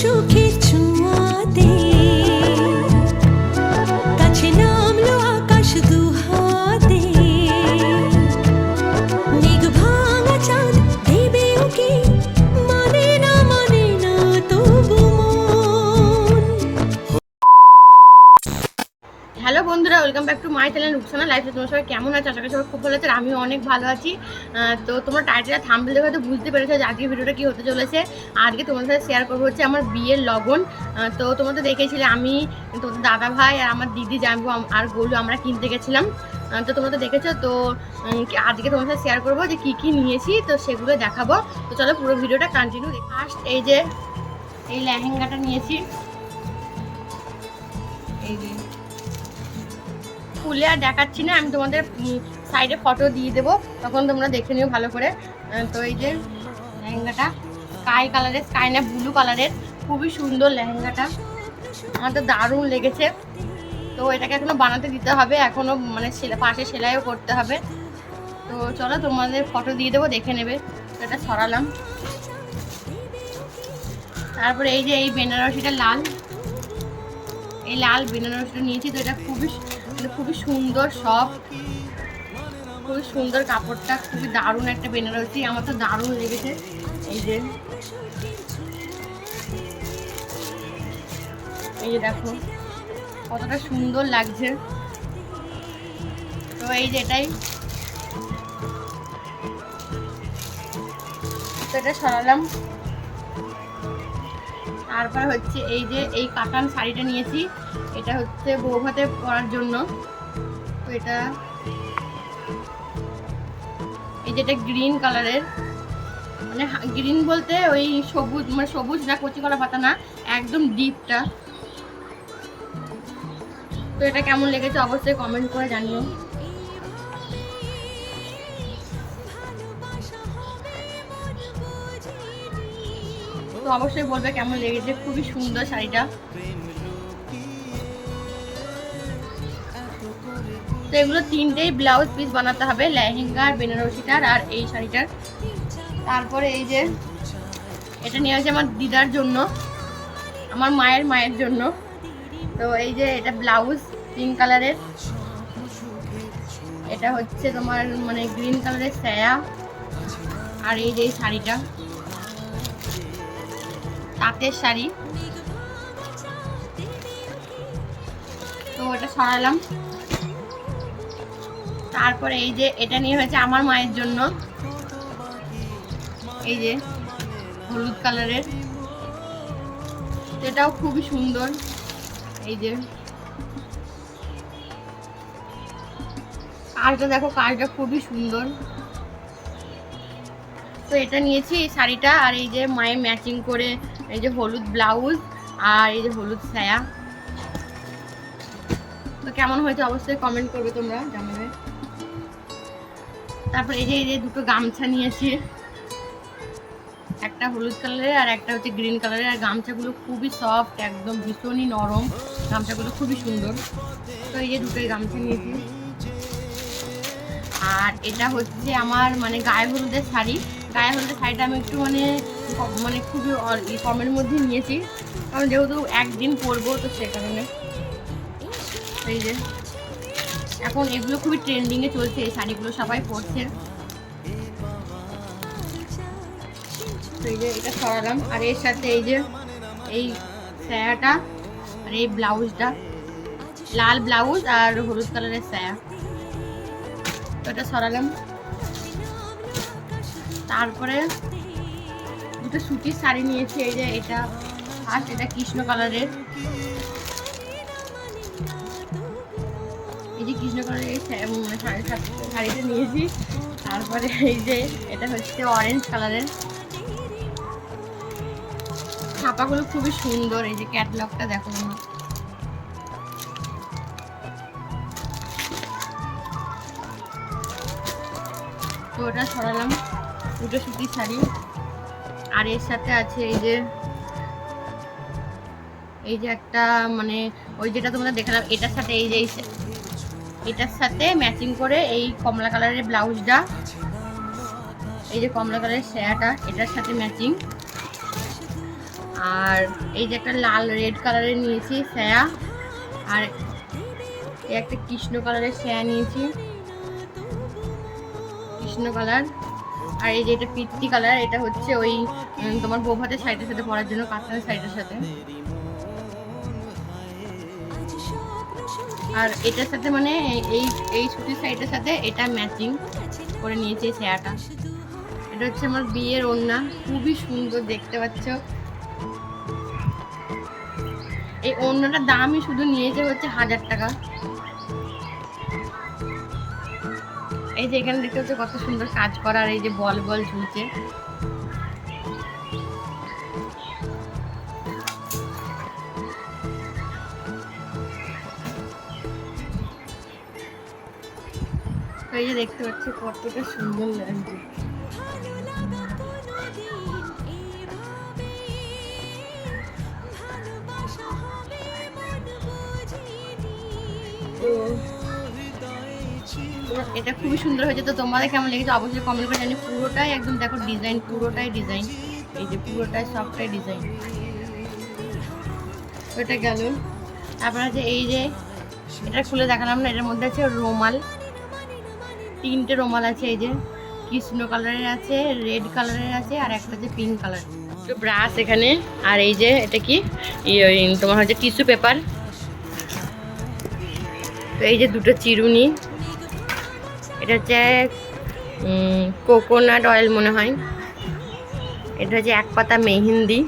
chuki back to my channel Rukhsana লাইফে তোমার সবাই কেমন আছে? আশা করি সবাই খুব ভালো আছে আমিও অনেক ভালো আছি। তো তোমার টাইটেল থাম্বেল দেখে হয়তো বুঝতে পেরেছ যে আজকে ভিডিওটা কী হতে চলেছে। আজকে তোমাদের সাথে শেয়ার করব হচ্ছে আমার বিয়ের লগন। তো তোমরা তো দেখেছিলে আমি, তোমাদের দাদা ভাই আর আমার দিদি জানব আর গোলু আমরা কিনতে গেছিলাম। তো তোমরা তো দেখেছ, তো আজকে তোমার সাথে শেয়ার করব যে কী কী নিয়েছি, তো সেগুলো দেখাবো। তো চলো পুরো ভিডিওটা কন্টিনিউ ফার্স্ট এই যে এই লেহেঙ্গাটা নিয়েছি। এই যে খুলে আর দেখাচ্ছি না, আমি তোমাদের সাইডে ফটো দিয়ে দেবো, তখন তোমরা দেখে নিও ভালো করে। তো এই যে লেহেঙ্গাটা স্কাই কালারের স্কাই না ব্লু কালারের খুবই সুন্দর লেহেঙ্গাটা। আমার তো দারুণ লেগেছে। তো এটাকে এখনও বানাতে দিতে হবে, এখনও মানে পাশে সেলাইও করতে হবে। তো চলো তোমাদের ফটো দিয়ে দেবো, দেখে নেবে তো এটা সরালাম। তারপরে এই যে এই বেনারসিটা লাল, এই লাল বেনারসিটা নিয়েছি, তো এটা খুবই মানে খুবই সুন্দর সফট খুবই সুন্দর কাপড়টা, খুবই দারুণ একটা বেনারসি। আমার তো দারুণ লেগেছে। এই যে। এই যে দেখো, কতটা সুন্দর লাগছে। তো এই যে এটাই। তো এটা সরালাম। তারপর হচ্ছে এই যে এই কাতান শাড়িটা নিয়েছি, এটা হচ্ছে বৌভাতে পরার জন্য। তো এটা এই যেটা গ্রিন কালারের মানে গ্রিন বলতে ওই সবুজ মানে সবুজ না, কচি কলা পাতা না, একদম ডিপটা তো এটা কেমন লেগেছে অবশ্যই কমেন্ট করে জানিও। তো অবশ্যই বলবে কেমন লেগেছে? খুবই সুন্দর শাড়িটা। তো এগুলো তিনটেই ব্লাউজ পিস বানাতে হবে, লেহেঙ্গা আর বেনারসিটার আর এই শাড়িটার। তারপরে এই যে, এটা নিয়ে হচ্ছে আমার দিদার জন্য, আমার মায়ের মায়ের জন্য। তো এই যে এটা ব্লাউজ পিঙ্ক কালারের এটা হচ্ছে তোমার মানে গ্রিন কালারের স্যায়া আর এই যে শাড়িটা। তাঁতের শাড়ি। তো ওটা সরালাম। তারপরে এই যে এটা নিয়ে হয়েছে আমার মায়ের জন্য। এই যে হলুদ কালারের। এটাও খুবই সুন্দর। এই যে। কাজটা দেখো কাজটা খুবই সুন্দর। তো এটা নিয়েছি শাড়িটা, আর এই যে মায়ের ম্যাচিং করে এই যে হলুদ ব্লাউজ আর এই যে হলুদ ছায়া। তো কেমন হয়েছে অবশ্যই কমেন্ট করবে তোমরা জানাবে। তারপর এই যে এই যে দুটো গামছা নিয়েছি। একটা হলুদ কালারের আর একটা হচ্ছে গ্রিন কালারের। আর গামছাগুলো খুবই সফট একদম ভীষণই নরম। গামছাগুলো খুবই সুন্দর। তো এই যে দুটোই গামছা নিয়েছি। আর এটা হচ্ছে আমার মানে গায়ে হলুদের শাড়ি। গায়ে হলুদের শাড়িটা আমি একটু মানে মানে খুবই কমের মধ্যে নিয়েছি। কারণ যেহেতু একদিন পরবো তো সে কারণে। এই যে, এখন এগুলো খুবই ট্রেন্ডিংয়ে চলছে, এই শাড়িগুলো সবাই পরছে। এই যে এটা সরালাম, আর এর সাথে এই যে এই স্যায়াটা আর এই ব্লাউজটা। লাল ব্লাউজ আর হলুদ কালারের স্যায়া তো এটা সরালাম। তারপরে দুটো সুতির শাড়ি নিয়েছি, এই যে এটা ফার্স্ট, এটা কৃষ্ণ কালারের। এই যে কৃষ্ণ কালারের এই শাড়িটা নিয়েছি। তারপরে এই যে এটা হচ্ছে অরেঞ্জ কালারের। ছাপাগুলো খুবই সুন্দর, এই যে ক্যাটলগটা দেখো। তো ওটা সরালাম। দুটো সুতির শাড়ি আর এর সাথে আছে এই যে এই যে একটা মানে ওই যেটা তোমরা দেখালাম, এটার সাথে এই যে এটার সাথে ম্যাচিং করে এই কমলা কালারের ব্লাউজটা। এই যে কমলা কালারের স্যায়াটা এটার সাথে ম্যাচিং আর এই যে একটা লাল রেড কালারের নিয়েছি স্যায়া আর একটা কৃষ্ণ কালারের স্যায়া নিয়েছি। কৃষ্ণ কালার আর এই যে এটা পিত্তি কালার, এটা হচ্ছে ওই তোমার বৌভাতের শাড়িটার সাথে পরার জন্য কাতানের শাড়িটার সাথে। আর এটার সাথে মানে এই- এই সুতির শাড়িটার সাথে এটা ম্যাচিং করে নিয়েছি এই এটা হচ্ছে আমার বিয়ের ওড়না, খুবই সুন্দর দেখতে পাচ্ছ। এই ওড়নাটার দামই শুধু নিয়েছে হচ্ছে হাজার টাকা। এই যে এখানে দেখতে হচ্ছে কত সুন্দর কাজ করা আর এই যে বল বল ঝুলছে। এই যে দেখতে পাচ্ছি কতটা সুন্দর লাগছে। এটা খুবই সুন্দর হয়েছে। তো তোমাদের কেমন লেগেছে? অবশ্যই কমেন্ট করে জানি পুরোটাই একদম দেখো ডিজাইন পুরোটাই ডিজাইন এই যে পুরোটাই সবটাই ডিজাইন ওটা গেল। তারপর আছে এই যে, এটা খুলে দেখালাম না, এটার মধ্যে আছে রোমাল। তিনটে রোমাল আছে এই যে। কৃষ্ণ কালারের আছে রেড কালারের আছে, আর একটা হচ্ছে পিঙ্ক কালার ব্রাশ এখানে, আর এই যে, এটা কি? তোমার হচ্ছে টিস্যু পেপার তো এই যে দুটো চিরুনি। এটা হচ্ছে কোকোনাট অয়েল মনে হয়। এটা হচ্ছে এক পাতা মেহেন্দি।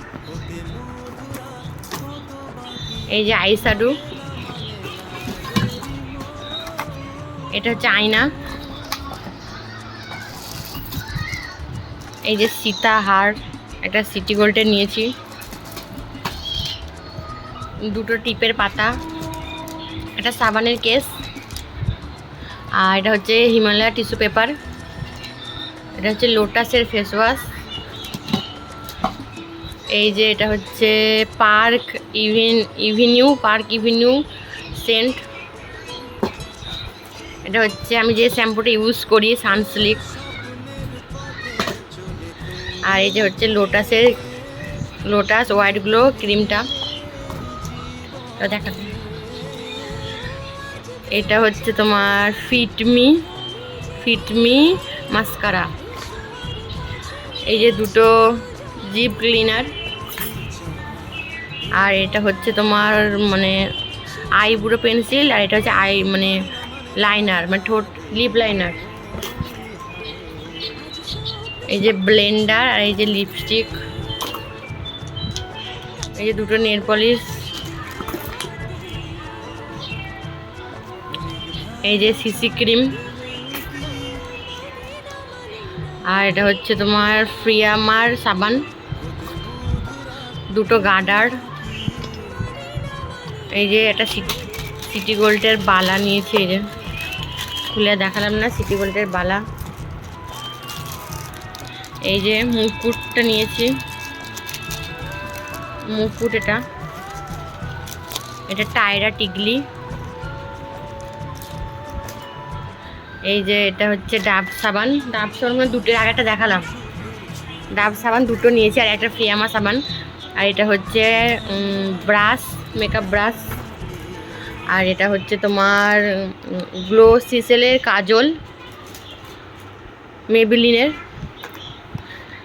এই যে আইসাডু এটা হচ্ছে আয়না। এই যে সীতাহার একটা সিটি গোল্ডের নিয়েছি। দুটো টিপের পাতা। একটা সাবানের কেস। আর এটা হচ্ছে হিমালয়া টিস্যু পেপার। এটা হচ্ছে লোটাসের ফেস ওয়াশ এই যে এটা হচ্ছে পার্ক ইভিন, ইভিনিউ, পার্ক ইভিনিউ সেন্ট। এটা হচ্ছে, আমি যে শ্যাম্পুটা ইউজ করি, সানসিল্ক। আর এই যে হচ্ছে লোটাসের, লোটাস হোয়াইট গ্লো ক্রিমটা দেখা এটা হচ্ছে তোমার ফিটমি ফিটমি মাস্কারা এই যে দুটো জিপ ক্লিনার আর এটা হচ্ছে তোমার মানে আইব্রো পেন্সিল, আর এটা হচ্ছে আই মানে লাইনার মানে ঠোঁট লিপ লাইনার এই যে ব্লেন্ডার আর এই যে লিপস্টিক এই যে দুটো নেল পলিশ এই যে সিসি ক্রিম। আর এটা হচ্ছে তোমার ফ্রিয়ামার সাবান। দুটো গার্ডার এই যে এটা সিটি গোল্ডের বালা নিয়েছি এই যে। খুলে দেখালাম না, সিটি গোল্ডের বালা। এই যে মুকুটটা নিয়েছি। মুকুট এটা। এটা টায়রা টিগলি। এই যে এটা হচ্ছে ডাব সাবান। ডাব সাবান মানে দুটো একটা দেখালাম। ডাব সাবান দুটো নিয়েছি, আর একটা ফিয়ামা সাবান। আর এটা হচ্ছে ব্রাশ মেকআপ ব্রাশ। আর এটা হচ্ছে তোমার গ্লো সিসেলের কাজল মেবিলিনের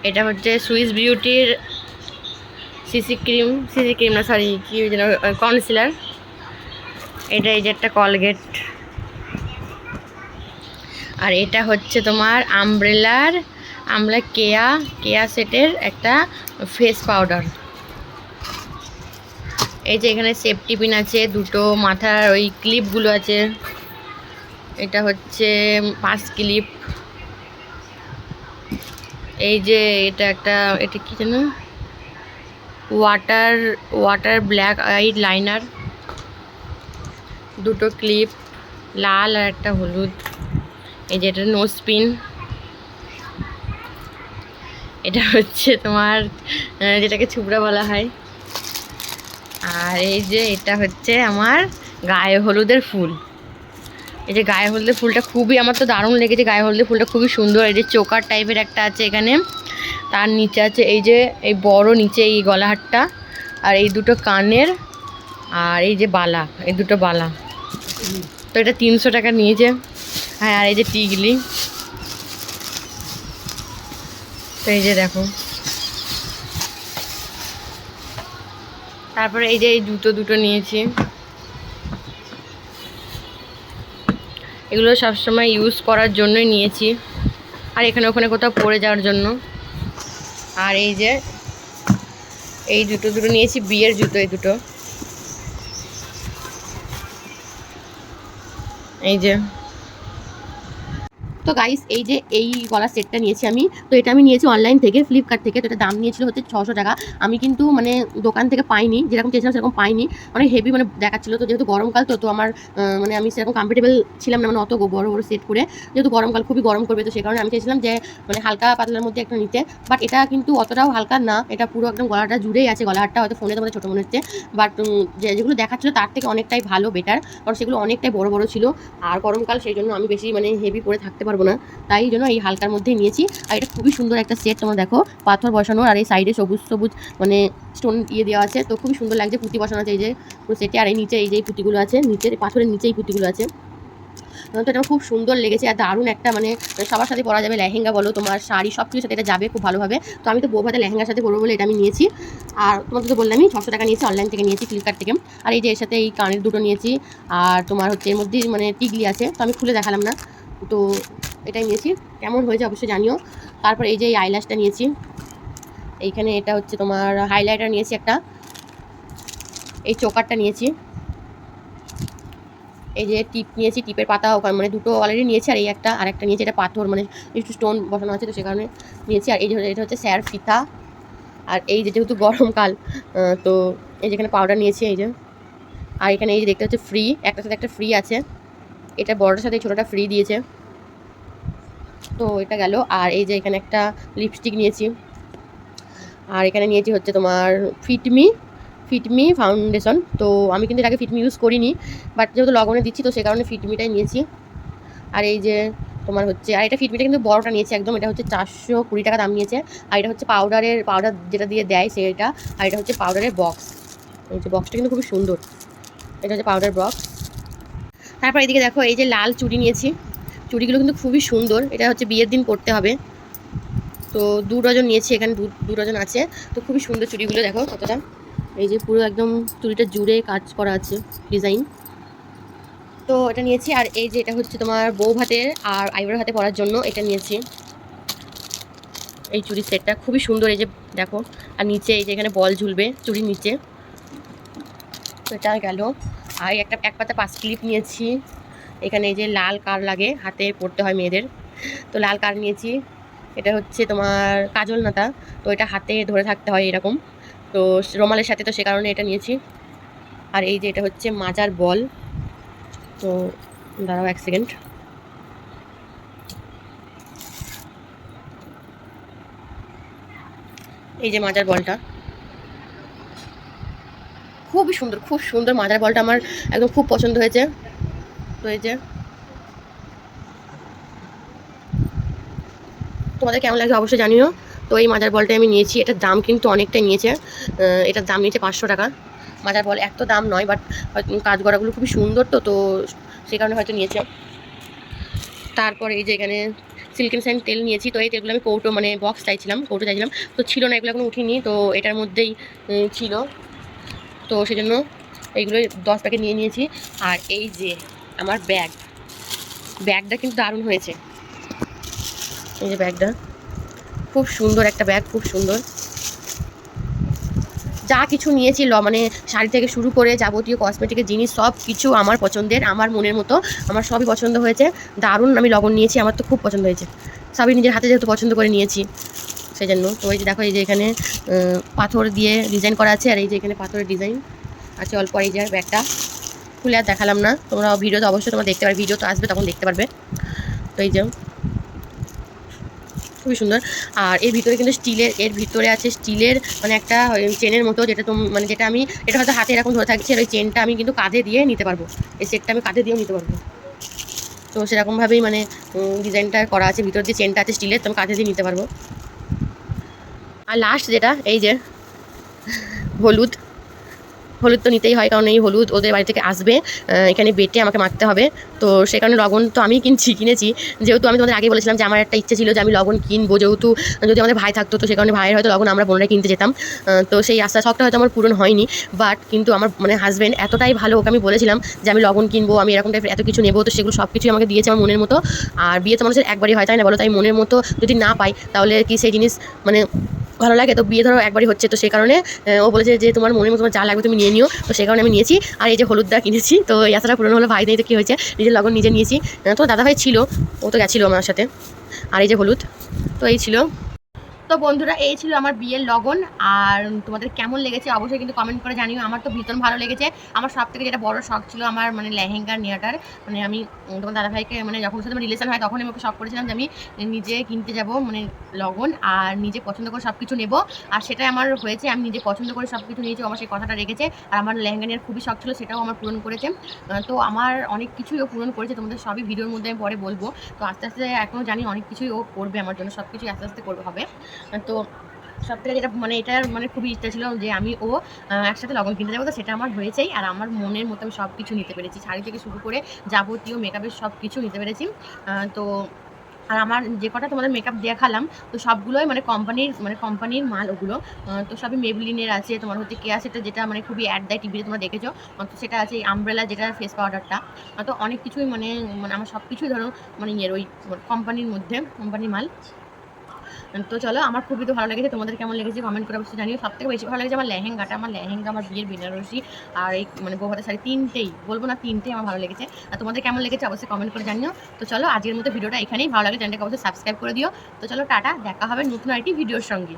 এটা হচ্ছে সুইস বিউটির সিসি ক্রিম সিসি ক্রিম না সরি কী কনসিলার এটা এই যে একটা কলগেট আর এটা হচ্ছে তোমার আমব্রেলার আমরা কেয়া কেয়া সেটের একটা ফেস পাউডার এই যে এখানে সেফটি পিন আছে, দুটো মাথার ওই ক্লিপগুলো আছে। এটা হচ্ছে পাঁচ ক্লিপ এই যে এটা একটা, এটা কি যেন? Water water black eyed liner দুটো ক্লিপ লাল আর একটা হলুদ। এই যে এটা নোজ পিন এটা হচ্ছে তোমার যেটাকে ছুবড়া বলা হয়। আর এই যে এটা হচ্ছে আমার গায়ে হলুদের ফুল। এই যে গায়ে হলুদের ফুলটা খুবই, আমার তো দারুণ লেগেছে গায়ে হলুদের ফুলটা খুবই সুন্দর। এই যে চোকার টাইপের একটা আছে এখানে। তার নিচে আছে এই যে, এই বড় নিচে এই গলাহারটা। আর এই দুটো কানের আর এই যে বালা, এই দুটো বালা। তো এটা তিনশো টাকা নিয়েছে। হ্যাঁ আর এই যে টিগলি। তো এই যে দেখো। তারপরে এই যে এই জুতো দুটো নিয়েছি। এগুলো সবসময় ইউজ করার জন্যই নিয়েছি। আর এখানে ওখানে কোথাও পড়ে যাওয়ার জন্য। আর এই যে এই জুতো দুটো নিয়েছি, বিয়ের জুতো এই দুটো। এই যে তো গাইস এই যে এই গলার সেটটা নিয়েছি আমি, তো এটা আমি নিয়েছি অনলাইন থেকে ফ্লিপকার্ট থেকে, তো এটা দাম নিয়েছিল হচ্ছে ছশো টাকা। আমি কিন্তু মানে দোকান থেকে পাইনি, যেরকম চেয়েছিলাম সেরকম পাইনি। অনেক হেভি মানে দেখাচ্ছিল, তো যেহেতু গরমকাল, তো তো আমার মানে আমি সেরকম কমফর্টেবল ছিলাম না মানে অত বড় বড় সেট করে। যেহেতু গরমকাল খুবই গরম করবে, তো সে কারণে আমি চেয়েছিলাম যে মানে হালকা পাতলার মধ্যে একটা নিতে। বাট এটা কিন্তু অতটাও হালকা না, এটা পুরো একদম গলাটা জুড়েই আছে গলাহারটা হয়তো ফোনে তোমাদের ছোটো মনে হচ্ছে। বাট যে, যেগুলো দেখাচ্ছিল তার থেকে অনেকটাই ভালো বেটার কারণ সেগুলো অনেকটাই বড় বড় ছিল। আর গরমকাল সেই জন্য আমি বেশি মানে হেভি পরে থাকতে পারব না তাই জন্য এই হালকার মধ্যেই নিয়েছি। আর এটা খুবই সুন্দর একটা সেট তোমরা দেখো, পাথর বসানো আর এই সাইডে সবুজ সবুজ মানে স্টোন ইয়ে দেওয়া আছে। তো খুবই সুন্দর লাগছে পুঁতি বসানো আছে এই যে পুরো সেটে আর এই নিচে এই যে পুঁতিগুলো আছে নিচে পাথরের নিচেই পুঁতিগুলো আছে। তো এটা খুব সুন্দর লেগেছে আর দারুণ একটা মানে সবার সাথে পরা যাবে লেহেঙ্গা বলো, তোমার শাড়ি সব কিছুর সাথে এটা যাবে খুব ভালোভাবে। তো আমি তো বৌভাতে লেহেঙ্গার সাথে পরবো বলে এটা আমি নিয়েছি। আর তোমাদের তো বললামই, ছশো টাকা নিয়েছি অনলাইন থেকে নিয়েছি ফ্লিপকার্ট থেকে। আর এই যে এর সাথে এই কানের দুটো নিয়েছি। আর তোমার হচ্ছে এর মধ্যে মানে টিগলি আছে। তো আমি খুলে দেখালাম না। তো এটাই নিয়েছি। কেমন হয়েছে অবশ্যই জানিও। তারপর এই যে এই আইল্যাশটা নিয়েছি। এইখানে এটা হচ্ছে তোমার হাইলাইটার নিয়েছি একটা। এই চোকারটা নিয়েছি। এই যে টিপ নিয়েছি, টিপের পাতা মানে দুটো অলরেডি নিয়েছি, আর এই একটা, আর একটা নিয়েছি, এটা পাথর মানে একটু স্টোন বসানো আছে তো সে কারণে নিয়েছি। আর এই এটা হচ্ছে স্যার ফিতা। আর এই যে যেহেতু গরমকাল তো এই যেখানে পাউডার নিয়েছি, এই যে। আর এখানে এই যে দেখতে হচ্ছে ফ্রি একটার সাথে একটা ফ্রি আছে। এটা বড়টার সাথে ছোটোটা ফ্রি দিয়েছে। তো এটা গেল। আর এই যে এখানে একটা লিপস্টিক নিয়েছি। আর এখানে নিয়েছি হচ্ছে তোমার ফিটমি ফিটমি ফাউন্ডেশন তো আমি কিন্তু আগে ফিটমি ইউজ করিনি বাট যেহেতু লগনে দিচ্ছি, তো সে কারণে ফিটমিটাই নিয়েছি। আর এই যে তোমার হচ্ছে, আর এটা ফিটমিটা কিন্তু বড়টা নিয়েছি একদম, এটা হচ্ছে চারশো কুড়ি টাকা দাম নিয়েছে। আর এটা হচ্ছে পাউডারের পাউডার যেটা দিয়ে দেয় সেটা আর এটা হচ্ছে পাউডারের বক্স এই যে বক্সটা কিন্তু খুবই সুন্দর। এটা হচ্ছে পাউডার বক্স তারপর এদিকে দেখো, এই যে লাল চুড়ি নিয়েছি। চুড়িগুলো কিন্তু খুবই সুন্দর। এটা হচ্ছে বিয়ের দিন পরতে হবে। তো দু ডজন নিয়েছি, এখানে দু ডজন আছে। তো খুবই সুন্দর চুড়িগুলো, দেখো কতটা। এই যে পুরো একদম চুড়িটা জুড়ে কাজ করা আছে ডিজাইন। তো এটা নিয়েছি, আর এই যে এটা হচ্ছে তোমার বউ ভাতের আর আইবুড়োর হাতে পরার জন্য এটা নিয়েছি। এই চুড়ির সেটটা খুবই সুন্দর, এই যে দেখো। আর নিচে এই যে এখানে বল ঝুলবে চুড়ির নিচে। তো এটা গেল। আর একটা, এক পাতা পাঁচ ক্লিপ নিয়েছি। এখানে এই যে লাল কার লাগে, হাতে পরতে হয় মেয়েদের। তো লাল কার নিয়েছি। এটা হচ্ছে তোমার কাজল নাতা। তো এটা হাতে ধরে থাকতে হয় এরকম। তো রোমালের সাথে তো সে কারণে এটা নিয়েছি। আর এই যে এটা হচ্ছে মাজার বল। তো দাঁড়াও এক সেকেন্ড। এই যে মাজার বলটা। খুবই সুন্দর, খুব সুন্দর মাজার বলটা আমার একদম খুব পছন্দ হয়েছে। তো এই যে তোমাদের কেমন লাগছে অবশ্যই জানিও। তো এই মাজার বলটা আমি নিয়েছি, এটার দাম কিন্তু অনেকটাই নিয়েছে। এটার দাম নিয়েছে পাঁচশো টাকা। মাজার বল এত দাম নয় বাট কাজ করাগুলো খুবই সুন্দর তো তো সে কারণে হয়তো নিয়েছে। তারপর এই যে এখানে সিল্কেন স্যান্ড তেল নিয়েছি, তো এই তেলগুলো আমি কৌটো মানে বক্স চাইছিলাম, কৌটো চাইছিলাম। তো ছিল না, এগুলো এখনও উঠিনি, তো এটার মধ্যেই ছিল। তো সেজন্য এইগুলো দশ প্যাকেট নিয়ে নিয়েছি। আর এই যে আমার ব্যাগ। ব্যাগটা কিন্তু দারুণ হয়েছে। এই যে ব্যাগটা। খুব সুন্দর একটা ব্যাগ, খুব সুন্দর। যা কিছু নিয়েছি ল মানে শাড়ি থেকে শুরু করে যাবতীয় কসমেটিকের জিনিস, সব কিছু আমার পছন্দের, আমার মনের মতো, আমার সবই পছন্দ হয়েছে। দারুণ আমি লগন নিয়েছি, আমার তো খুব পছন্দ হয়েছে। সবই নিজের হাতে যেহেতু পছন্দ করে নিয়েছি সেই জন্য তো এই যে দেখো, এই যে এখানে পাথর দিয়ে ডিজাইন করা আছে, আর এই যে এখানে পাথরের ডিজাইন আছে অল্প, এই যে ব্যাগটা। খুলে আর দেখালাম না। তোমরা ভিডিও তো অবশ্যই তোমরা দেখতে পারবে ভিডিও তো আসবে, তখন দেখতে পারবে। তো এই যে, খুবই সুন্দর। আর এর ভিতরে কিন্তু স্টিলের, এর ভিতরে আছে স্টিলের মানে একটা চেনের মতো যেটা তুমি মানে যেটা আমি, এটা হয়তো হাতে এরকম ধরে থাকছে, আর ওই চেনটা আমি কিন্তু কাঁধে দিয়ে নিতে পারব। এই সেটটা আমি কাঁধে দিয়েও নিতে পারব। তো সেরকমভাবেই মানে ডিজাইনটা করা আছে। ভিতর দিয়ে চেনটা আছে স্টিলের, তো আমি কাঁধে দিয়ে নিতে পারব। আর লাস্ট যেটা, এই যে, হলুদ। হলুদ তো নিতেই হয়, কারণ এই হলুদ ওদের বাড়ি থেকে আসবে এখানে বেটে আমাকে মাখতে হবে। তো সে কারণে লবণ তো আমি কিনছি, কিনেছি। যেহেতু আমি তোমাদের আগে বলেছিলাম যে আমার একটা ইচ্ছে ছিল যে আমি লবণ কিনবো, যেহেতু যদি আমাদের ভাই থাকতো, তো সে কারণে ভাইয়ের হয়তো লবণ আমরা বোনরা কিনতে যেতাম। তো সেই আশা, শখটা হয়তো আমার পূরণ হয়নি বাট কিন্তু আমার মানে হাজব্যান্ড এতটাই ভালো, ওকে আমি বলেছিলাম যে আমি লবণ কিনবো, আমি এরকম টাইপের এত কিছু নেব, তো সেগুলো সব কিছুই আমাকে দিয়েছে আমার মনের মতো। আর বিয়ে তো মানুষের একবারই হয়, তাই না বলো? তাই মনের মতো যদি না পাই, তাহলে কি সেই জিনিস মানে ভালো লাগে। তো বিয়ে ধরো একবারই হচ্ছে। তো সেই কারণে ও বলেছে যে তোমার মনের মতো তোমার যা লাগবে তুমি নিয়ে নিও। তো সেই কারণে আমি নিয়েছি। আর এই যে হলুদটা কিনেছি তো এই আশাটা হলো। ভাই নেই তো কী হয়েছে? নিজের লগন নিজে নিয়েছি। তো দাদা ভাই ছিল। ও তো গেছিল আমার সাথে। আর এই যে হলুদ। তো এই ছিল। তো বন্ধুরা, এই ছিল আমার বিয়ের লগন। আর তোমাদের কেমন লেগেছে অবশ্যই কিন্তু কমেন্ট করে জানিও। আমার তো ভীষণ ভালো লেগেছে। আমার সব থেকে যেটা বড় শখ ছিল আমার মানে লেহেঙ্গা নেওয়াটার। মানে আমি তোমার দাদাভাইকে মানে যখন সাথে রিলেশন হয় তখন আমি ওকে শখ করেছিলাম যে আমি নিজে কিনতে যাব মানে লগন, আর নিজে পছন্দ করে সব কিছু নেব। আর সেটাই আমার হয়েছে। আমি নিজে পছন্দ করে সব কিছু নিয়েছি আমার সেই কথাটা রেখেছে। আর আমার লেহেঙ্গা নেওয়ার খুবই শখ ছিল, সেটাও আমার পূরণ করেছে। তো আমার অনেক কিছুই ও পূরণ করেছে, তোমাদের সবই ভিডিওর মধ্যে আমি পরে বলব। তো আস্তে আস্তে এখনও জানি অনেক কিছুই ও করবে আমার জন্য সব কিছুই আস্তে আস্তে করবে হবে। তো সব থেকে যেটা মানে এটার মানে খুবই ইচ্ছা ছিল যে আমি ও একসাথে লগন কিনতে যাব। তো সেটা আমার হয়েছেই আর আমার মনের মতো আমি সব কিছু নিতে পেরেছি। শাড়ি থেকে শুরু করে যাবতীয় মেকআপের সব কিছু নিতে পেরেছি। তো আর আমার যে কটা তোমাদের মেকআপ দেখালাম, তো সবগুলোই মানে কোম্পানির মানে কোম্পানির মাল ওগুলো। তো সবই মেবলিনের আছে, তোমার হচ্ছে কেয়া সেটা যেটা মানে খুবই অ্যাড দেয় টিভিতে তোমরা দেখেছ। তো সেটা আছে এই আমব্রেলা যেটা ফেস পাউডারটা তো অনেক কিছুই মানে মানে আমার সব কিছুই ধরো মানে ইয়ের ওই কোম্পানির মধ্যে কোম্পানির মাল। তো চলো, আমার খুবই তো ভালো লেগেছে। তোমাদের কেমন লেগেছে কমেন্ট করে অবশ্যই জানিও। সব থেকে বেশি ভালো লেগেছে আমার লেহেঙ্গাটা। আমার লেহেঙ্গা, আমার বিয়ের বেনারসি আর এই মানে গোহাতে শাড়ি তিনটেই, বলব না তিনটেই আমার ভালো লেগেছে। আর তোমাদের কেমন লেগেছে অবশ্যই কমেন্ট করে জানিও। তো চলো, আজকের মতো ভিডিওটা এখানেই। ভালো লাগে চ্যানেলটাকে অবশ্যই সাবস্ক্রাইব করে দিও। তো চলো, টাটা। দেখা হবে নতুন আরেকটি ভিডিওর সঙ্গে।